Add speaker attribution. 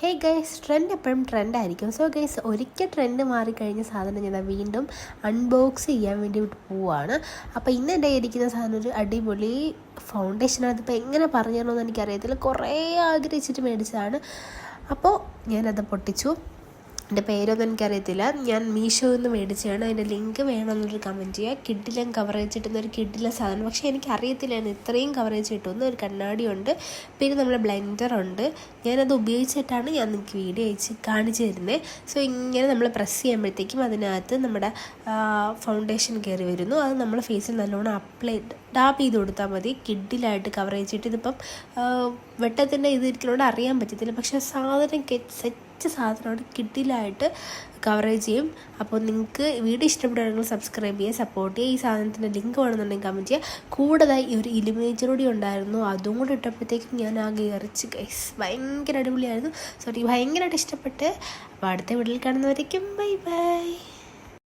Speaker 1: ഹേ guys trend എപ്പോഴും ട്രെൻഡായിരിക്കും so guys ഒരിക്കൽ ട്രെൻഡ് മാറിക്കഴിഞ്ഞ സാധനം ഞാൻ വീണ്ടും അൺബോക്സ് ചെയ്യാൻ വേണ്ടി പോവുകയാണ് അപ്പോൾ ഇന്ന് എന്റെ ഇരിക്കുന്ന സാധനം? ഒരു അടിപൊളി ഫൗണ്ടേഷനാണ് അതിപ്പോൾ എങ്ങനെ പറഞ്ഞു തരണമെന്ന് എനിക്കറിയത്തില്ല. കുറേ ആഗ്രഹിച്ചിട്ട് മേടിച്ചതാണ്. അപ്പോൾ ഞാനത് പൊട്ടിച്ചു. എന്റെ പേരൊന്നും എനിക്കറിയത്തില്ല. ഞാൻ മീഷോയിൽ നിന്ന് മേടിച്ചതാണ്. അതിന്റെ ലിങ്ക് വേണമെന്നൊരു കമന്റ് ചെയ്യുക. കിഡിലും കവറേജ് കിട്ടുന്ന ഒരു കിഡിലെ സാധനം. പക്ഷേ എനിക്കറിയത്തില്ല. ഞാൻ ഇത്രയും കവറേജ് കിട്ടുമെന്ന് ഒരു കണ്ണാടിയുണ്ട് പിന്നെ നമ്മുടെ ബ്ലെൻഡറുണ്ട് ഞാനത് ഉപയോഗിച്ചിട്ടാണ് ഞാൻ നിങ്ങൾക്ക് വീഡിയോ അയച്ച് കാണിച്ചു തരുന്നത് സോ ഇങ്ങനെ നമ്മൾ പ്രസ് ചെയ്യുമ്പോഴത്തേക്കും അതിനകത്ത് നമ്മുടെ ഫൗണ്ടേഷൻ കയറി വരുന്നു. അത് നമ്മൾ ഫേസിൽ നല്ലോണം അപ്ലൈ ടാപ്പ് ചെയ്ത് കൊടുത്താൽ മതി. കിഡിലായിട്ട് കവറേജ് ഇട്ട് ഇതിപ്പം വെട്ടത്തിന്റെ ഇത് ഇരിക്കലോട് അറിയാൻ പറ്റത്തില്ല. പക്ഷേ സാധനം സെറ്റ് സാധനമാണ് കിഡിലായിട്ട് കവറേജ് ചെയ്യും. അപ്പോൾ നിങ്ങൾക്ക് വീഡിയോ ഇഷ്ടപ്പെടുകയാണെങ്കിൽ സബ്സ്ക്രൈബ് ചെയ്യുക സപ്പോർട്ട് ചെയ്യുക. ഈ സാധനത്തിന്റെ ലിങ്ക് വേണമെന്നുണ്ടെങ്കിൽ കമന്റ് ചെയ്യുക. കൂടുതലായി ഒരു ഇലിമേജർ കൂടി ഉണ്ടായിരുന്നു. അതും കൂടി ഇട്ടപ്പോഴത്തേക്കും ഞാൻ ആകെ ഇറച്ച് ഗൈസ് ഭയങ്കര അടിപൊളിയായിരുന്നു. സോറി ഭയങ്കരമായിട്ട് ഇഷ്ടപ്പെട്ട്. അപ്പോൾ അടുത്ത വീട്ടിൽ കാണുന്നവരേക്കും ബൈ ബൈ